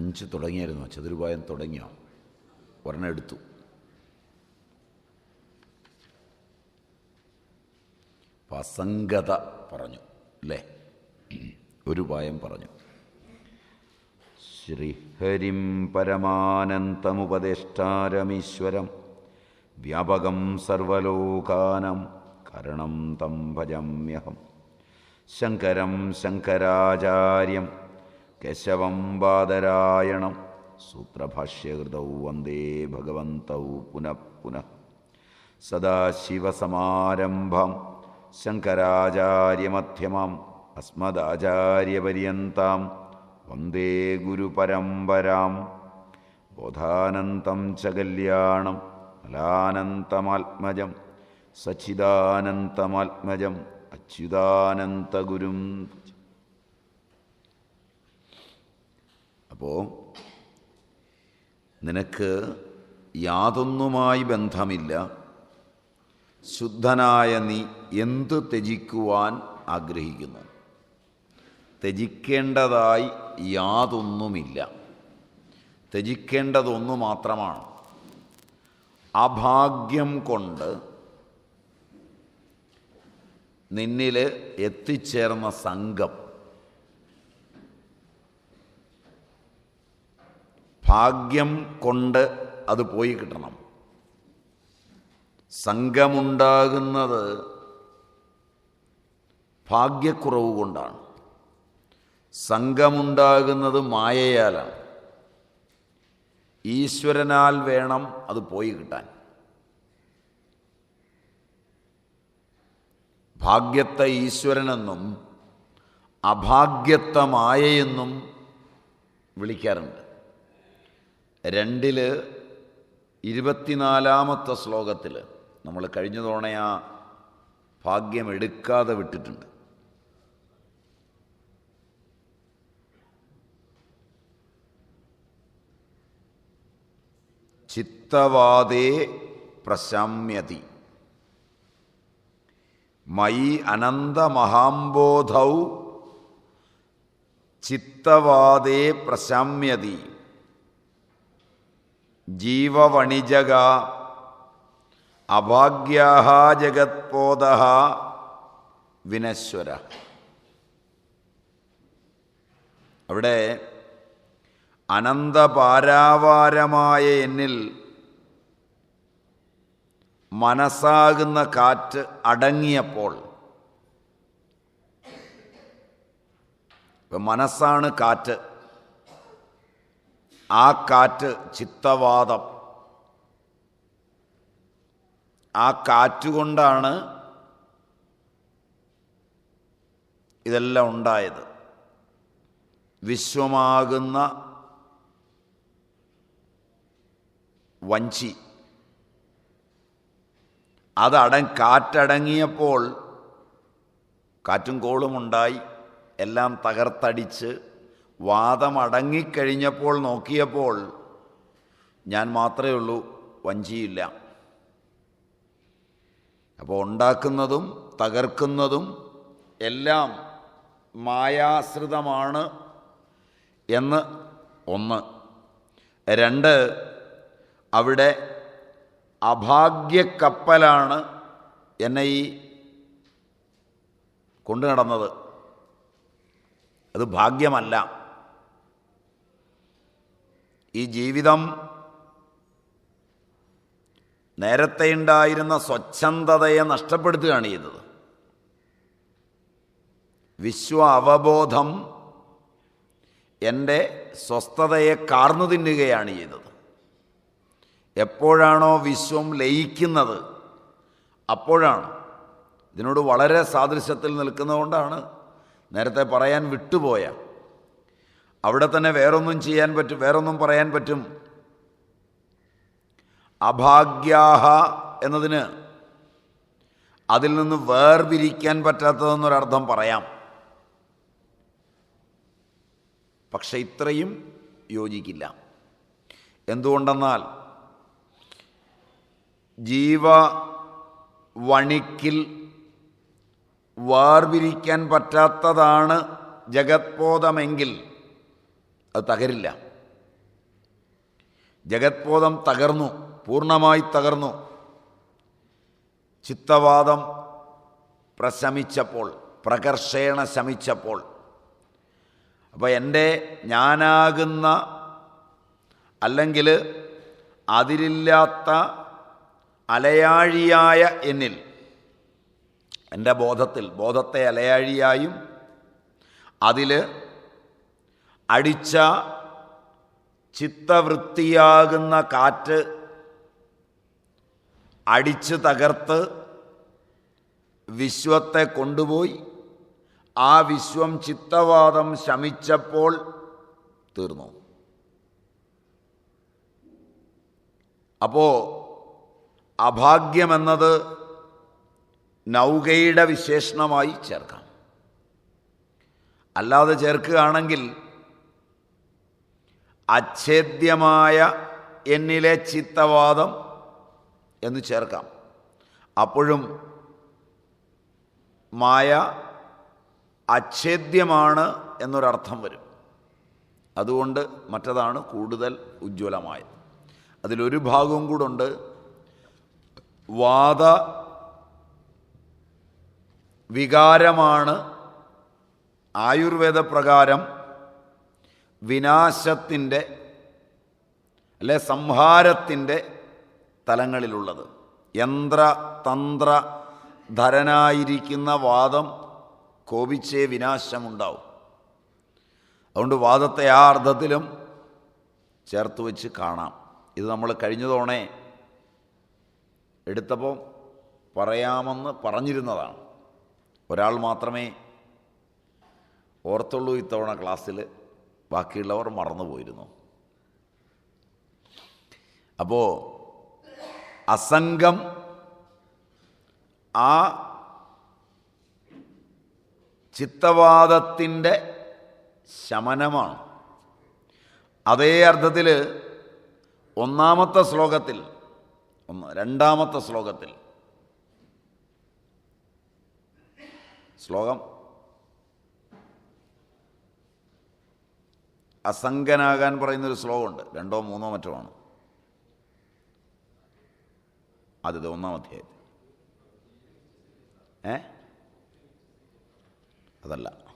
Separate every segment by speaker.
Speaker 1: അഞ്ച് തുടങ്ങിയായിരുന്നോ. ചതുരുപായം തുടങ്ങിയോ? ഒരെണ്ണം എടുത്തു. അസംഗത പറഞ്ഞു അല്ലേ ഒരു പായം പറഞ്ഞു. ശ്രീഹരിം പരമാനന്തമുപദേഷ്ടാരമീശ്വരം വ്യാപകം സർവലോകാനം കരണം തം ഭജമ്യഹം. ശങ്കരം ശങ്കരാചാര്യം കേശവം ബാദരായണം സൂത്രഭാഷ്യകൃതൗ വന്ദേ ഭഗവന്തൗ പുനഃപുന പുനഃ. സദാശിവസമാരംഭം ശങ്കരാചാര്യമധ്യമം. അസ്മദാചാര്യപര്യന്താം. വന്ദേ ഗുരുപരംപരാം ബോധാനന്തം ച കല്യാണം മലാനന്തമാത്മജം സച്ചിദാനന്തമാത്മജം. അച്യുതാനന്തഗുരും അപ്പോൾ നിനക്ക് യാതൊന്നുമായി ബന്ധമില്ല. ശുദ്ധനായ നീ എന്തു ത്യജിക്കുവാൻ ആഗ്രഹിക്കുന്നു? ത്യജിക്കേണ്ടതായി യാതൊന്നുമില്ല. ത്യജിക്കേണ്ടതൊന്നു മാത്രമാണ്. അഭാഗ്യം കൊണ്ട് നിന്നിൽ എത്തിച്ചേർന്ന സംഘം ഭാഗ്യം കൊണ്ട് അത് പോയി കിട്ടണം. സംഘമുണ്ടാകുന്നത് ഭാഗ്യക്കുറവ് കൊണ്ടാണ്. സംഘമുണ്ടാകുന്നത് മായയാലാണ്. ഈശ്വരനാൽ വേണം അത് പോയി കിട്ടാൻ. ഭാഗ്യത്തെ ഈശ്വരനെന്നും അഭാഗ്യത്തെ മായയെന്നും വിളിക്കാറുണ്ട്. രണ്ടിൽ ഇരുപത്തിനാലാമത്തെ ശ്ലോകത്തിൽ നമ്മൾ കഴിഞ്ഞ തവണ ഭാഗ്യം എടുക്കാതെ വിട്ടിട്ടുണ്ട്. ചിത്തവാദേ പ്രശമ്യതി. മയി അനന്തമഹാംബോധൗ ചിത്തവാദേ പ്രശമ്യതി. ജീവവണിജക അഭാഗ്യാ ജഗത്പോത വിനശ്വര. അവിടെ അനന്തപാരാവാരമായ എന്നിൽ മനസ്സാകുന്ന കാറ്റ് അടങ്ങിയപ്പോൾ മനസ്സാണ് കാറ്റ്. ആ കാറ്റ് ചിത്തവാദം. ആ കാറ്റുകൊണ്ടാണ് ഇതെല്ലാം ഉണ്ടായത്. വിശ്വമാകുന്ന വഞ്ചി. അതട കാറ്റടങ്ങിയപ്പോൾ കാറ്റും കോളും ഉണ്ടായി. എല്ലാം തകർത്തടിച്ച് വാദമടങ്ങിക്കഴിഞ്ഞപ്പോൾ നോക്കിയപ്പോൾ ഞാൻ മാത്രമേ ഉള്ളൂ വഞ്ചിയില്ല. അപ്പോൾ ഉണ്ടാക്കുന്നതും തകർക്കുന്നതും എല്ലാം മായാശ്രിതമാണ് എന്ന് ഒന്ന്. രണ്ട് അവിടെ അഭാഗ്യക്കപ്പലാണ് എന്നെ ഈ കൊണ്ടു നടന്നത് അത് ഭാഗ്യമല്ല. ഈ ജീവിതം നേരത്തെ ഉണ്ടായിരുന്ന സ്വച്ഛന്തതയെ നഷ്ടപ്പെടുത്തുകയാണ് ചെയ്തത്. വിശ്വ അവബോധം എന്റെ സ്വസ്ഥതയെ കാർന്നു തിന്നുകയാണ് ചെയ്തത്. എപ്പോഴാണോ വിശ്വം ലയിക്കുന്നത് അപ്പോഴാണ്. ഇതിനോട് വളരെ സാദൃശ്യത്തിൽ നിൽക്കുന്നതുകൊണ്ടാണ് നേരത്തെ പറയാൻ വിട്ടുപോയ അവിടെ തന്നെ വേറൊന്നും ചെയ്യാൻ പറ്റും വേറൊന്നും പറയാൻ പറ്റും. അഭാഗ്യാഹ എന്നതിന് അതിൽ നിന്ന് വേർപിരിക്കാൻ പറ്റാത്തതെന്നൊരർത്ഥം പറയാം. പക്ഷെ ഇത്രയും യോജിക്കില്ല. എന്തുകൊണ്ടെന്നാൽ ജീവ വണിക്കിൽ വേർപിരിക്കാൻ പറ്റാത്തതാണ് ജഗത്ബോധമെങ്കിൽ അത് തകരില്ല. ജഗത്ബോധം തകർന്നു പൂർണമായി തകർന്നു. ചിത്തവാദം പ്രശമിച്ചപ്പോൾ പ്രകർഷേണ ശമിച്ചപ്പോൾ. അപ്പോൾ എന്റെ ഞാനാകുന്ന അല്ലെങ്കിൽ അതിലില്ലാത്ത അലയാഴിയായ എന്നിൽ എന്റെ ബോധത്തിൽ ബോധത്തെ അലയാഴിയായും അതിൽ അടിച്ച ചിത്തവൃത്തിയാകുന്ന കാറ്റ് അടിച്ച് തകർത്ത് വിശ്വത്തെ കൊണ്ടുപോയി. ആ വിശ്വം ചിത്തവാദം ശമിച്ചപ്പോൾ തീർന്നു. അപ്പോൾ അഭാഗ്യമെന്നത് നൗകയുടെ വിശേഷണമായി ചേർക്കാം. അല്ലാതെ ചേർക്കുകയാണെങ്കിൽ അച്ഛേദ്യമായ എന്നിലെ ചിത്തവാദം എന്ന് ചേർക്കാം. അപ്പോഴും മായ അച്ഛേദ്യമാണ് എന്നൊരർത്ഥം വരും. അതുകൊണ്ട് മറ്റതാണ് കൂടുതൽ ഉജ്ജ്വലമായത്. അതിലൊരു ഭാഗവും കൂടുണ്ട് വാദ വികാരമാണ് ആയുർവേദ പ്രകാരം വിനാശത്തിന്റെ അല്ലെ സംഹാരത്തിന്റെ തലങ്ങളിലുള്ളത്. യന്ത്ര തന്ത്ര ധരനായിരിക്കുന്ന വാദം കോപിച്ചേ വിനാശമുണ്ടാവും. അതുകൊണ്ട് വാദത്തെ ആ അർത്ഥത്തിലും ചേർത്ത് വെച്ച് കാണാം. ഇത് നമ്മൾ കഴിഞ്ഞ തവണ എടുത്തപ്പോൾ പറയാമെന്ന് പറഞ്ഞിരുന്നതാണ്. ഒരാൾ മാത്രമേ ഓർത്തുള്ളൂ ഇത്തവണ ക്ലാസ്സിൽ. ബാക്കിയുള്ളവർ മറന്നുപോയിരുന്നു. അപ്പോൾ അസംഗം ആ ചിത്തവാദത്തിന്റെ ശമനമാണ്. അതേ അർത്ഥത്തിൽ ഒന്നാമത്തെ ശ്ലോകത്തിൽ ഒന്ന് രണ്ടാമത്തെ ശ്ലോകത്തിൽ. ശ്ലോകം അസംഗനാകാൻ പറയുന്നൊരു ശ്ലോകമുണ്ട്. രണ്ടോ മൂന്നോ മറ്റോ ആണ് ആദ്യത്തെ ഒന്നാം അധ്യായത്തിൽ. ഏ? അതല്ല.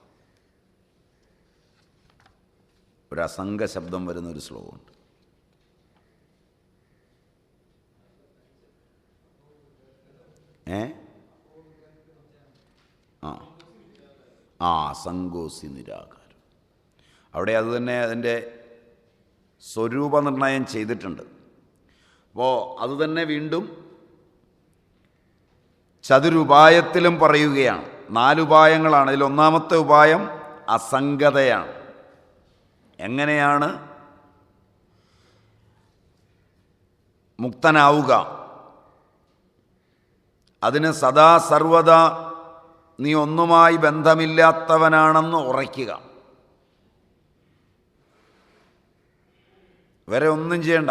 Speaker 1: ഒരു അസംഗ ശബ്ദം വരുന്ന ഒരു ശ്ലോകമുണ്ട്. ഏ? ആ. ആ നിരാകാരം. അവിടെ അതുതന്നെ അതിന്റെ സ്വരൂപനിർണയം ചെയ്തിട്ടുണ്ട്. അപ്പോൾ അതുതന്നെ വീണ്ടും ചതുരുപായത്തിലും പറയുകയാണ്. നാലുപായങ്ങളാണ്. അതിൽ ഒന്നാമത്തെ ഉപായം അസംഗതയാണ്. എങ്ങനെയാണ് മുക്തനാവുക? അതിന് സദാ സർവദാ നീ ഒന്നുമായി ബന്ധമില്ലാത്തവനാണെന്ന് ഉറയ്ക്കുക. വേറെ ഒന്നും ചെയ്യണ്ട.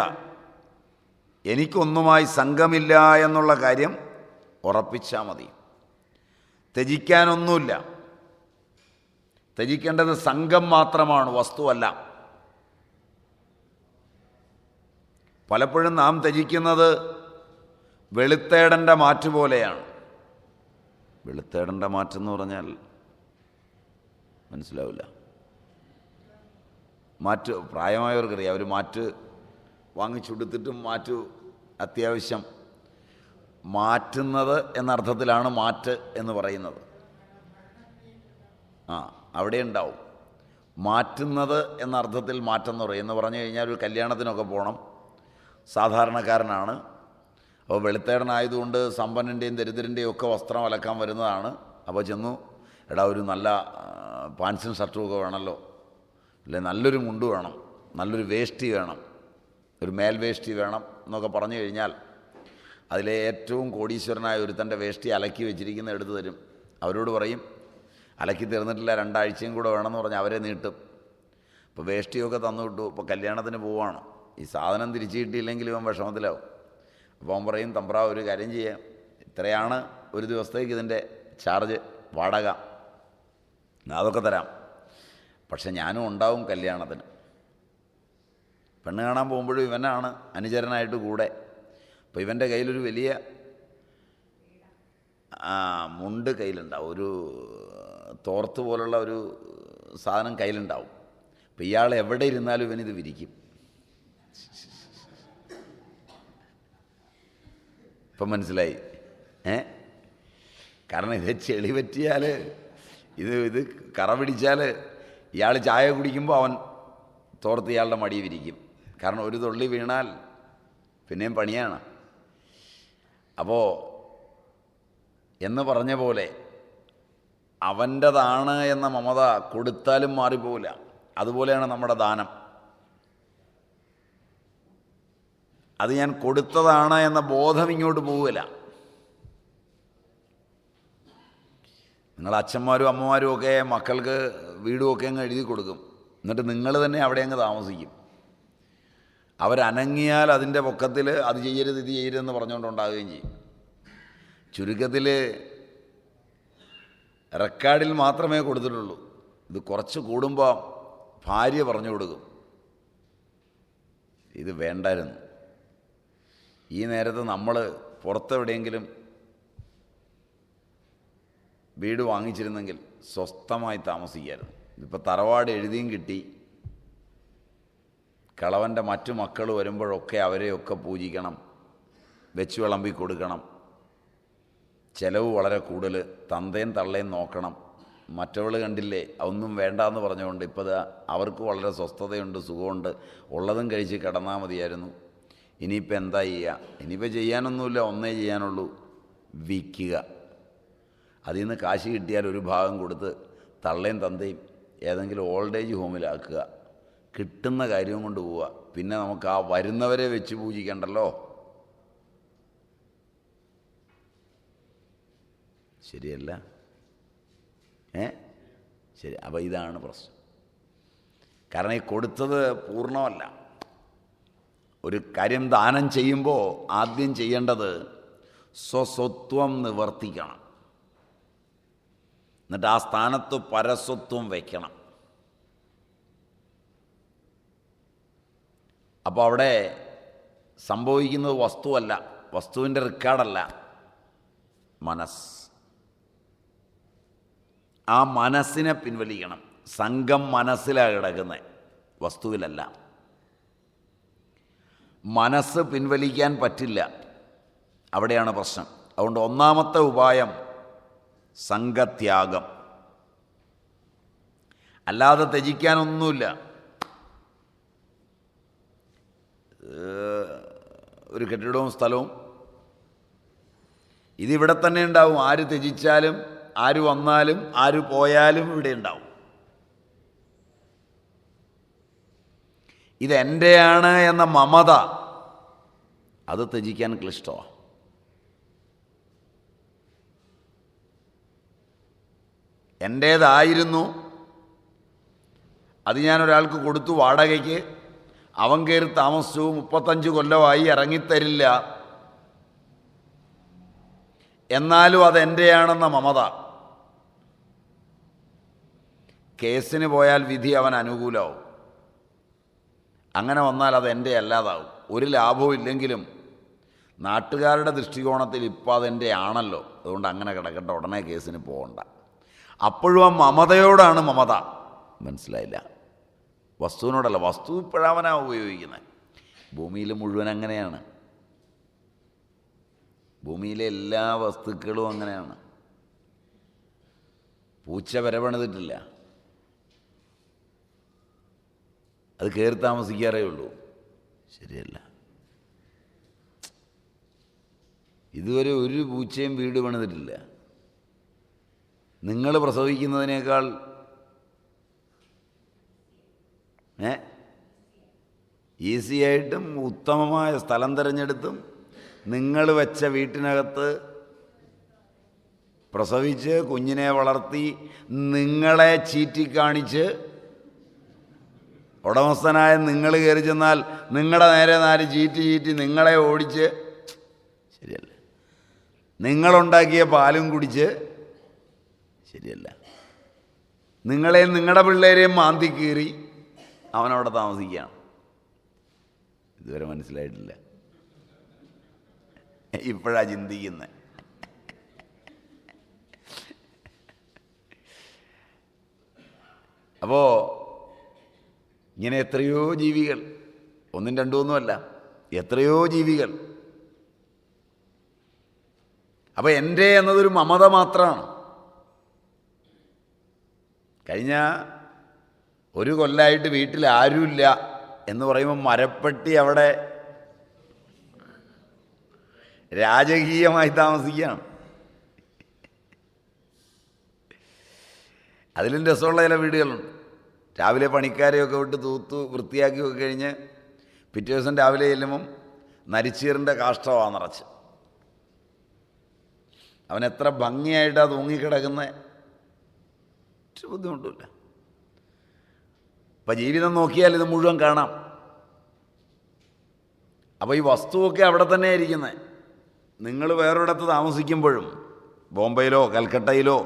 Speaker 1: എനിക്കൊന്നുമായി സംഘമില്ല എന്നുള്ള കാര്യം ഉറപ്പിച്ചാൽ മതി. ത്യജിക്കാനൊന്നുമില്ല. ത്യജിക്കേണ്ടത് സംഘം മാത്രമാണ് വസ്തുവല്ല. പലപ്പോഴും നാം ത്യജിക്കുന്നത് വെളുത്തേടന്റെ മാറ്റ് പോലെയാണ്. വെളുത്തേടന്റെ മാറ്റെന്ന് പറഞ്ഞാൽ മനസ്സിലാവില്ല. മാറ്റ് പ്രായമായവർക്കറിയാം. അവർ മാറ്റ് വാങ്ങിച്ചുകൊടുത്തിട്ടും മാറ്റ് അത്യാവശ്യം. മാറ്റുന്നത് എന്നർത്ഥത്തിലാണ് മാറ്റ് എന്ന് പറയുന്നത്. ആ അവിടെ ഉണ്ടാവും. മാറ്റുന്നത് എന്നർത്ഥത്തിൽ മാറ്റം എന്ന് പറയും. എന്ന് പറഞ്ഞു കഴിഞ്ഞാൽ ഒരു കല്യാണത്തിനൊക്കെ പോകണം സാധാരണക്കാരനാണ്. അപ്പോൾ വെളുത്തേടനായതുകൊണ്ട് സമ്പന്നന്റെയും ദരിദ്രന്റെയും ഒക്കെ വസ്ത്രം അലക്കാൻ വരുന്നതാണ്. അപ്പോൾ ചെന്നു എടാ ഒരു നല്ല പാൻസും ഷർട്ടും ഒക്കെ വേണമല്ലോ. അല്ലെ നല്ലൊരു മുണ്ട് വേണം നല്ലൊരു വേഷ്ടി വേണം ഒരു മേൽവേഷ്ടി വേണം എന്നൊക്കെ പറഞ്ഞു കഴിഞ്ഞാൽ അതിലെ ഏറ്റവും കോടീശ്വരനായ ഒരുത്തന്റെ വേഷ്ടി അലക്കി വെച്ചിരിക്കുന്ന എടുത്തു തരും. അവരോട് പറയും അലക്കി തീർന്നിട്ടില്ല രണ്ടാഴ്ചയും കൂടെ വേണമെന്ന് പറഞ്ഞ് അവരെ നീട്ടും. ഇപ്പോൾ വേഷ്ടിയൊക്കെ തന്നു വിട്ടു ഇപ്പോൾ കല്യാണത്തിന് പോവാണ്. ഈ സാധനം തിരിച്ചു കിട്ടിയില്ലെങ്കിൽ ഇവൻ വിഷമത്തിലാവും. അപ്പോൾ അവൻ പറയും തമ്പ്ര ഒരു കാര്യം ചെയ്യാം. ഇത്രയാണ് ഒരു ദിവസത്തേക്ക് ഇതിന്റെ ചാർജ് വാടക. അതൊക്കെ തരാം. പക്ഷെ ഞാനും ഉണ്ടാവും കല്യാണത്തിന്. പെണ്ണ് കാണാൻ പോകുമ്പോഴും ഇവനാണ് അനുചരനായിട്ട് കൂടെ. അപ്പോൾ ഇവന്റെ കയ്യിലൊരു വലിയ മുണ്ട് കയ്യിലുണ്ടാവും. ഒരു തോർത്ത് പോലുള്ള ഒരു സാധനം കയ്യിലുണ്ടാവും. അപ്പോൾ ഇയാൾ എവിടെ ഇരുന്നാലും ഇവനിത് വിരിക്കും. ഇപ്പം മനസ്സിലായി? ഏ? കാരണം ഇത് ചെളി പറ്റിയാൽ ഇത് ഇത് കറ പിടിച്ചാൽ ഇയാൾ ചായ കുടിക്കുമ്പോൾ അവൻ തോർത്ത് ഇയാളുടെ മടി വിരിക്കും കാരണം ഒരു തുള്ളി വീണാൽ പിന്നെയും പണിയാണ്. അപ്പോൾ എന്ന് പറഞ്ഞ പോലെ അവന്റെതാണ് എന്ന മമത കൊടുത്താലും മാറിപ്പോവില്ല. അതുപോലെയാണ് നമ്മുടെ ദാനം. അത് ഞാൻ കൊടുത്തതാണ് എന്ന ബോധം ഇങ്ങോട്ട് പോവില്ല. നിങ്ങൾ അച്ഛന്മാരും അമ്മമാരും ഒക്കെ മക്കൾക്ക് വീടും ഒക്കെ അങ്ങ് എഴുതി കൊടുക്കും. എന്നിട്ട് നിങ്ങൾ തന്നെ അവിടെ അങ്ങ് താമസിക്കും. അവരനങ്ങിയാൽ അതിന്റെ പൊക്കത്തിൽ അത് ചെയ്യരുത് ഇത് ചെയ്യരുതെന്ന് പറഞ്ഞുകൊണ്ടുണ്ടാവുകയും ചെയ്യും. ചുരുക്കത്തിൽ റെക്കോർഡിൽ മാത്രമേ കൊടുത്തിട്ടുള്ളൂ. ഇത് കുറച്ച് കൂടുമ്പോൾ ഭാര്യ പറഞ്ഞു കൊടുക്കും. ഇത് വേണ്ടായിരുന്നു. ഈ നേരത്ത് നമ്മൾ പുറത്തെവിടെയെങ്കിലും വീട് വാങ്ങിച്ചിരുന്നെങ്കിൽ സ്വസ്ഥമായി താമസിക്കായിരുന്നു ഇതിപ്പോൾ തറവാട് എഴുതിയും കിട്ടി. കളവന്റെ മറ്റു മക്കൾ വരുമ്പോഴൊക്കെ അവരെയൊക്കെ പൂജിക്കണം. വെച്ച് വിളമ്പി കൊടുക്കണം. ചിലവ് വളരെ കൂടുതൽ തന്തയും തള്ളയും നോക്കണം. മറ്റവൾ കണ്ടില്ലേ അതൊന്നും വേണ്ടാന്ന് പറഞ്ഞുകൊണ്ട് ഇപ്പോൾ അവർക്ക് വളരെ സ്വസ്ഥതയുണ്ട് സുഖമുണ്ട്. ഉള്ളതും കഴിച്ച് കിടന്നാൽ മതിയായിരുന്നു. ഇനിയിപ്പോൾ എന്താ ചെയ്യുക ഇനിയിപ്പോൾ ചെയ്യാനൊന്നുമില്ല ഒന്നേ ചെയ്യാനുള്ളൂ. വിൽക്കുക. അതിൽ നിന്ന് കാശ് കിട്ടിയാൽ ഒരു ഭാഗം കൊടുത്ത് തള്ളയും തന്തയും ഏതെങ്കിലും ഓൾഡ് ഏജ് ഹോമിലാക്കുക. കിട്ടുന്ന കാര്യവും കൊണ്ട് പോവുക. പിന്നെ നമുക്ക് ആ വരുന്നവരെ വെച്ച് പൂജിക്കണ്ടല്ലോ? ശരിയല്ല? ഏ? ശരി അപ്പോൾ ഇതാണ് പ്രശ്നം. കാരണം ഈ കൊടുത്തത് പൂർണമല്ല. ഒരു കാര്യം ദാനം ചെയ്യുമ്പോൾ ആദ്യം ചെയ്യേണ്ടത് സ്വസ്വത്വം നിവർത്തിക്കണം. എന്നിട്ട് ആ സ്ഥാനത്ത് പരസ്വത്വം വയ്ക്കണം അപ്പോൾ അവിടെ സംഭവിക്കുന്നത് വസ്തുവല്ല. വസ്തുവിന്റെ റെക്കോർഡല്ല മനസ്സ്. ആ മനസ്സിനെ പിൻവലിക്കണം. സംഘം മനസ്സിലാണ് കിടക്കുന്നത് വസ്തുവിലല്ല. മനസ്സ് പിൻവലിക്കാൻ പറ്റില്ല. അവിടെയാണ് പ്രശ്നം. അതുകൊണ്ട് ഒന്നാമത്തെ ഉപായം സംഘത്യാഗം. അല്ലാതെ ത്യജിക്കാനൊന്നുമില്ല. ഒരു കെട്ടിടവും സ്ഥലവും. ഇതിവിടെ തന്നെ ഉണ്ടാവും. ആര് ത്യജിച്ചാലും ആര് വന്നാലും ആര് പോയാലും ഇവിടെ ഉണ്ടാവും. ഇതെന്റെയാണ് എന്ന മമത. അത് ത്യജിക്കാൻ ക്ലിഷ്ടമാണ് എന്റേതായിരുന്നു അത് ഞാൻ ഒരാൾക്ക് കൊടുത്തു വാടകയ്ക്ക്. അവൻ കയറി താമസിച്ചു. മുപ്പത്തഞ്ച് കൊല്ലമായി ഇറങ്ങിത്തരില്ല. എന്നാലും അതെന്റെയാണെന്ന മമത. കേസിന് പോയാൽ വിധി അവൻ അനുകൂലമാവും. അങ്ങനെ വന്നാൽ അത് അല്ലാതാവും. ഒരു ലാഭവും ഇല്ലെങ്കിലും നാട്ടുകാരുടെ ദൃഷ്ടികോണത്തിൽ ഇപ്പോൾ അതെന്റെ ആണല്ലോ. അതുകൊണ്ട് അങ്ങനെ കിടക്കട്ടെ ഉടനെ കേസിന് പോകണ്ട. അപ്പോഴും ആ മമതയോടാണ് മമത. മനസ്സിലായില്ല. വസ്തുവിനോടല്ല വസ്തു ഇപ്പോഴവനാ ഉപയോഗിക്കുന്നത് ഭൂമിയിൽ മുഴുവൻ അങ്ങനെയാണ്. ഭൂമിയിലെ എല്ലാ വസ്തുക്കളും അങ്ങനെയാണ്. പൂച്ച വരവണിതിട്ടില്ല അത് കയറി താമസിക്കാറേ ഉള്ളൂ. ശരിയല്ല. ഇതുവരെ ഒരു പൂച്ചയും വീട് പണിതിട്ടില്ല. നിങ്ങൾ പ്രസവിക്കുന്നതിനേക്കാൾ ഏ? ഈസിയായിട്ടും ഉത്തമമായ സ്ഥലം തിരഞ്ഞെടുത്തും നിങ്ങൾ വെച്ച വീട്ടിനകത്ത് പ്രസവിച്ച് കുഞ്ഞിനെ വളർത്തി നിങ്ങളെ ചീറ്റിക്കാണിച്ച് ഉടമസ്ഥനായ നിങ്ങൾ കയറി ചെന്നാൽ നിങ്ങളുടെ നേരെ നാല് ചീറ്റി ചീറ്റി നിങ്ങളെ ഓടിച്ച് ശരിയല്ല? നിങ്ങളുണ്ടാക്കിയ പാലും കുടിച്ച് ശരിയല്ല. നിങ്ങളെ നിങ്ങളുടെ പിള്ളേരെയും മാന്തി കീറി അവനവിടെ താമസിക്കുകയാണ്. ഇതുവരെ മനസ്സിലായിട്ടില്ല. ഇപ്പോഴാണ് ചിന്തിക്കുന്നത് അപ്പോൾ ഇങ്ങനെ എത്രയോ ജീവികൾ ഒന്നും രണ്ടും ഒന്നുമല്ല എത്രയോ ജീവികൾ. അപ്പോൾ എന്റെ എന്നതൊരു മമത മാത്രമാണ് കഴിഞ്ഞ ഒരു കൊല്ലമായിട്ട് വീട്ടിൽ ആരുമില്ല എന്ന് പറയുമ്പോൾ മരപ്പെട്ടി അവിടെ രാജകീയമായി താമസിക്കുകയാണ് അതിലും രസമുള്ള ചില വീടുകളുണ്ട്. രാവിലെ പണിക്കാരെയൊക്കെ വിട്ട് തൂത്തു വൃത്തിയാക്കി ഒക്കെ കഴിഞ്ഞ് പിറ്റേ ദിവസം രാവിലെ ചെല്ലുമ്പം നരിച്ചീറിന്റെ കാഷ്ടമാണ് നിറച്ച്. അവൻ എത്ര ഭംഗിയായിട്ടാണ് തൂങ്ങിക്കിടക്കുന്നത് ഒരു ബുദ്ധിമുട്ടില്ല അപ്പം ജീവിതം നോക്കിയാൽ ഇത് മുഴുവൻ കാണാം. അപ്പോൾ ഈ വസ്തുവൊക്കെ അവിടെ തന്നെ ഇരിക്കുന്നത് നിങ്ങൾ വേറൊരിടത്ത് താമസിക്കുമ്പോഴും ബോംബെയിലോ കൽക്കട്ടയിലോ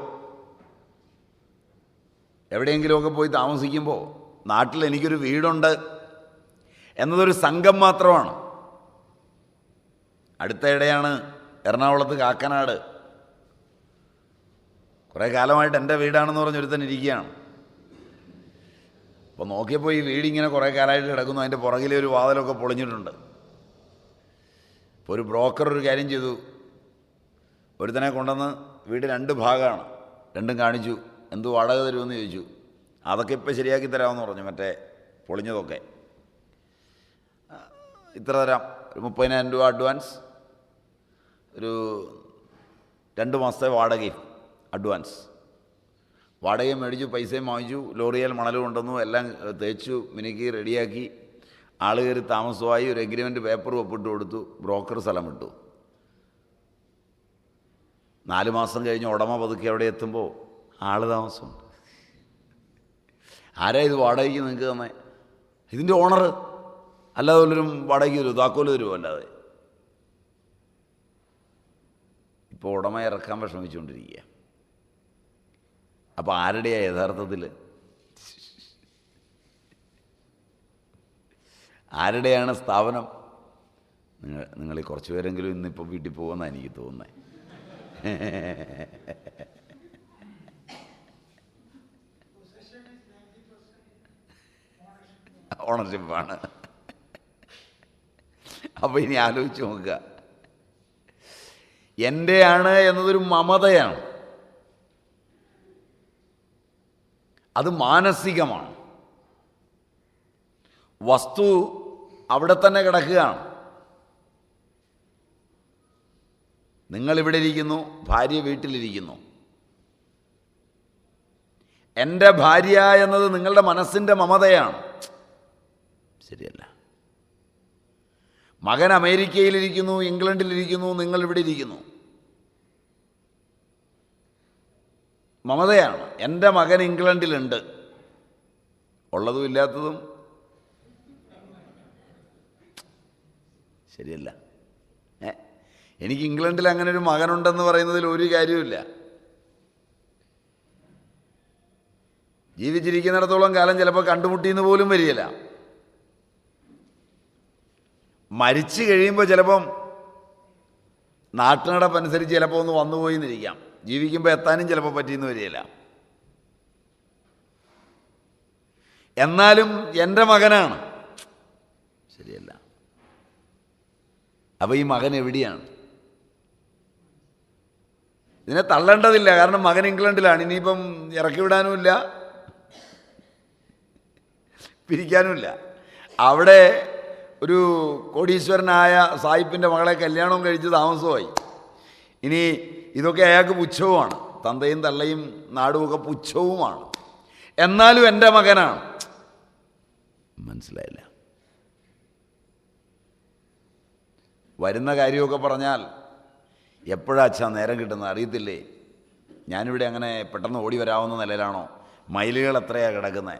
Speaker 1: എവിടെയെങ്കിലുമൊക്കെ പോയി താമസിക്കുമ്പോൾ നാട്ടിൽ എനിക്കൊരു വീടുണ്ട് എന്നതൊരു സംഘം മാത്രമാണ്. അടുത്തയിടെയാണ് എറണാകുളത്ത് കാക്കനാട് കുറേ കാലമായിട്ട് എന്റെ വീടാണെന്ന് പറഞ്ഞ് ഒരുത്തൻ ഇരിക്കുകയാണ്. അപ്പോൾ നോക്കിയപ്പോൾ ഈ വീടിങ്ങനെ കുറേ കാലമായിട്ട് കിടക്കുന്നു. അതിന്റെ പുറകിലെ ഒരു വാതിലൊക്കെ പൊളിഞ്ഞിട്ടുണ്ട്. അപ്പോൾ ഒരു ബ്രോക്കർ ഒരു കാര്യം ചെയ്തു. ഒരുത്തനെ കൊണ്ടുവന്ന് വീട് രണ്ട് ഭാഗമാണ്. രണ്ടും കാണിച്ചു. എന്ത് വാടക തരുമെന്ന് ചോദിച്ചു. അതൊക്കെ ഇപ്പോൾ ശരിയാക്കി തരാമെന്ന് പറഞ്ഞു. മറ്റേ പൊളിഞ്ഞതൊക്കെ. ഇത്ര തരാം. ഒരു മുപ്പതിനായിരം രൂപ അഡ്വാൻസ് ഒരു രണ്ട് മാസത്തെ വാടകയും. അഡ്വാൻസ്. വാടകയും മേടിച്ചു പൈസയും വാങ്ങിച്ചു ലോറിയാൽ മണലും കൊണ്ടുവന്നു എല്ലാം തേച്ചു മിനുക്കി റെഡിയാക്കി ആൾ കയറി താമസമായി ഒരു എഗ്രിമെന്റ് പേപ്പർ ഒപ്പിട്ട് കൊടുത്തു ബ്രോക്കർ സ്ഥലം വിട്ടു. നാല് മാസം കഴിഞ്ഞ് ഉടമ പതുക്കെ അവിടെ എത്തുമ്പോൾ ആൾ താമസമുണ്ട്. ആരാ ഇത് വാടകയ്ക്ക് നിങ്ങൾക്ക് തന്നെ? ഇതിന്റെ ഓണർ അല്ലാതെ വല്ലവരും വാടകയ്ക്ക് തരുമോ താക്കോൽ തരുമോ അല്ലാതെ? ഇപ്പോൾ ഉടമ ഇറക്കാൻ വിഷമിച്ചുകൊണ്ടിരിക്കുക അപ്പോൾ ആരുടെയാണ് യഥാർത്ഥത്തിൽ ആരുടെയാണ് സ്ഥാപനം? നിങ്ങൾ നിങ്ങളിൽ കുറച്ച് പേരെങ്കിലും ഇന്നിപ്പോൾ വീട്ടിൽ പോകുമെന്നാണ് എനിക്ക് തോന്നുന്നത് ഓണർഷിപ്പാണ്. അപ്പോൾ ഇനി ആലോചിച്ച് നോക്കുക. എന്റെയാണ് എന്നതൊരു മമതയാണ്. അത് മാനസികമാണ്. വസ്തു അവിടെ തന്നെ കിടക്കുകയാണ്. നിങ്ങളിവിടെ ഇരിക്കുന്നു ഭാര്യ വീട്ടിലിരിക്കുന്നു. എന്റെ ഭാര്യ എന്നത് നിങ്ങളുടെ മനസ്സിന്റെ മമതയാണ്. ശരിയല്ല. മകൻ അമേരിക്കയിലിരിക്കുന്നു ഇംഗ്ലണ്ടിലിരിക്കുന്നു നിങ്ങളിവിടെ ഇരിക്കുന്നു മമതയാണ്. എന്റെ മകൻ ഇംഗ്ലണ്ടിലുണ്ട്. ഉള്ളതും ഇല്ലാത്തതും ശരിയല്ല. ഏ എനിക്ക് ഇംഗ്ലണ്ടിൽ അങ്ങനെ ഒരു മകനുണ്ടെന്ന് പറയുന്നതിൽ ഒരു കാര്യമില്ല ജീവിച്ചിരിക്കുന്നിടത്തോളം കാലം ചിലപ്പോൾ കണ്ടുമുട്ടിയെന്ന് പോലും വരികയില്ല. മരിച്ചു കഴിയുമ്പോൾ ചിലപ്പം നാട്ടുനടപ്പനുസരിച്ച് ചിലപ്പോൾ ഒന്ന് വന്നുപോയി എന്നിരിക്കാം ജീവിക്കുമ്പോൾ എത്താനും ചിലപ്പോൾ പറ്റിയെന്ന് വരികയില്ല. എന്നാലും എന്റെ മകനാണ്. ശരിയല്ല. അപ്പോൾ ഈ മകൻ എവിടെയാണ്? ഇതിനെ തള്ളേണ്ടതില്ല. കാരണം മകൻ ഇംഗ്ലണ്ടിലാണ്. ഇനിയിപ്പം ഇറക്കി വിടാനുമില്ല പിരിക്കാനുമില്ല അവിടെ ഒരു കോടീശ്വരനായ സായിപ്പിന്റെ മകളെ കല്യാണവും കഴിച്ച് താമസമായി ഇനി ഇതൊക്കെ അയാൾക്ക് പുച്ഛവുമാണ്. തന്തയും തള്ളയും നാടുമൊക്കെ പുച്ഛവുമാണ്. എന്നാലും എന്റെ മകനാണ്. മനസ്സിലായില്ല. വരുന്ന കാര്യമൊക്കെ പറഞ്ഞാൽ എപ്പോഴാച്ചാ നേരം കിട്ടുന്നത് അറിയത്തില്ലേ? ഞാനിവിടെ അങ്ങനെ പെട്ടെന്ന് ഓടി വരാവുന്ന നിലയിലാണോ? മൈലുകൾ എത്രയാണ് കിടക്കുന്നത്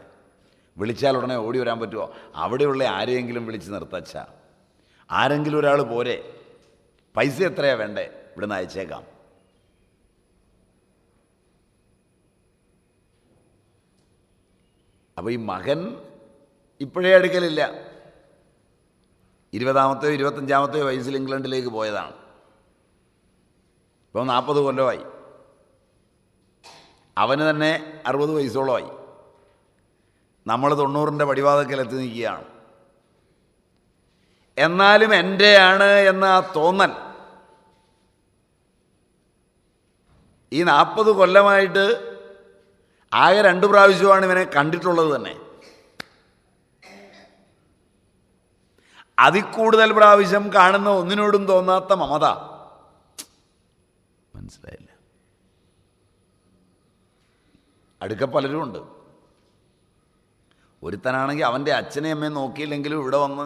Speaker 1: വിളിച്ചാൽ ഉടനെ ഓടി വരാൻ പറ്റുമോ? അവിടെയുള്ള ആരെയെങ്കിലും വിളിച്ച് നിർത്തച്ച ആരെങ്കിലും ഒരാൾ പോരെ. പൈസ എത്രയാണ് വേണ്ടേ? ഇവിടുന്ന് അയച്ചേക്കാം. അപ്പോൾ ഈ മകൻ ഇപ്പോഴേ അടുക്കലില്ല ഇരുപതാമത്തെയോ ഇരുപത്തഞ്ചാമത്തെയോ വയസ്സിൽ ഇംഗ്ലണ്ടിലേക്ക് പോയതാണ്. ഇപ്പോൾ നാൽപ്പത് കൊല്ലമായി. അവന് തന്നെ അറുപത് വയസ്സോളമായി. നമ്മൾ തൊണ്ണൂറിന്റെ പടിവാദക്കലെത്തി നിൽക്കുകയാണ്. എന്നാലും എന്റെയാണ് എന്ന ആ തോന്നൽ. ഈ നാൽപ്പത് കൊല്ലമായിട്ട് ആകെ രണ്ട് പ്രാവശ്യമാണ് ഇവനെ കണ്ടിട്ടുള്ളത് തന്നെ. അതിൽ കൂടുതൽ പ്രാവശ്യം കാണുന്ന ഒന്നിനോടും തോന്നാത്ത മമത. മനസ്സിലായില്ല. അടുക്ക പലരും ഉണ്ട്. ഒരുത്തനാണെങ്കിൽ അവന്റെ അച്ഛനെയും അമ്മയും നോക്കിയില്ലെങ്കിലും ഇവിടെ വന്ന്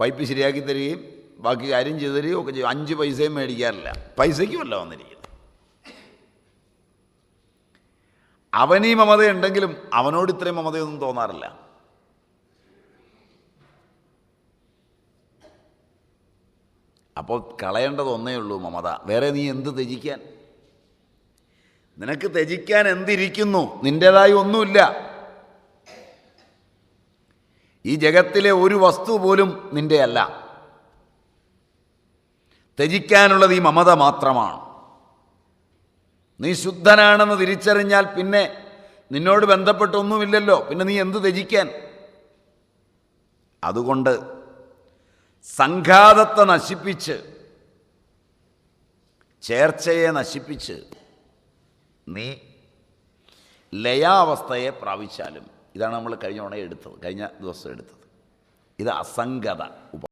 Speaker 1: പൈപ്പ് ശരിയാക്കി തരികയും ബാക്കി കാര്യം ചെയ്തു തരികയും ഒക്കെ ചെയ്യും. അഞ്ച് പൈസയും മേടിക്കാറില്ല. പൈസയ്ക്കുമല്ല വന്നിരിക്കുന്നത് അവനീ മമതയുണ്ടെങ്കിലും അവനോട് ഇത്രയും മമതയൊന്നും തോന്നാറില്ല. അപ്പോൾ കളയേണ്ടത് ഒന്നേ ഉള്ളൂ മമത. വേറെ നീ എന്ത് ത്യജിക്കാൻ? നിനക്ക് ത്യജിക്കാൻ എന്തിരിക്കുന്നു? നിന്റേതായി ഒന്നുമില്ല. ഈ ജഗത്തിലെ ഒരു വസ്തു പോലും നിന്റെയല്ല ത്യജിക്കാനുള്ളത് ഈ മമത മാത്രമാണ്. നീ ശുദ്ധനാണെന്ന് തിരിച്ചറിഞ്ഞാൽ പിന്നെ നിന്നോട് ബന്ധപ്പെട്ടൊന്നുമില്ലല്ലോ. പിന്നെ നീ എന്ത് ത്യജിക്കാൻ? അതുകൊണ്ട് സംഘാതത്തെ നശിപ്പിച്ച് ചേർച്ചയെ നശിപ്പിച്ച് നീ ലയാവസ്ഥയെ പ്രാപിച്ചാലും ഇതാണ് നമ്മൾ കഴിഞ്ഞ ഉണയെടുത്തത് കഴിഞ്ഞ ദിവസം എടുത്തത്. ഇത് അസംഗത ഉപ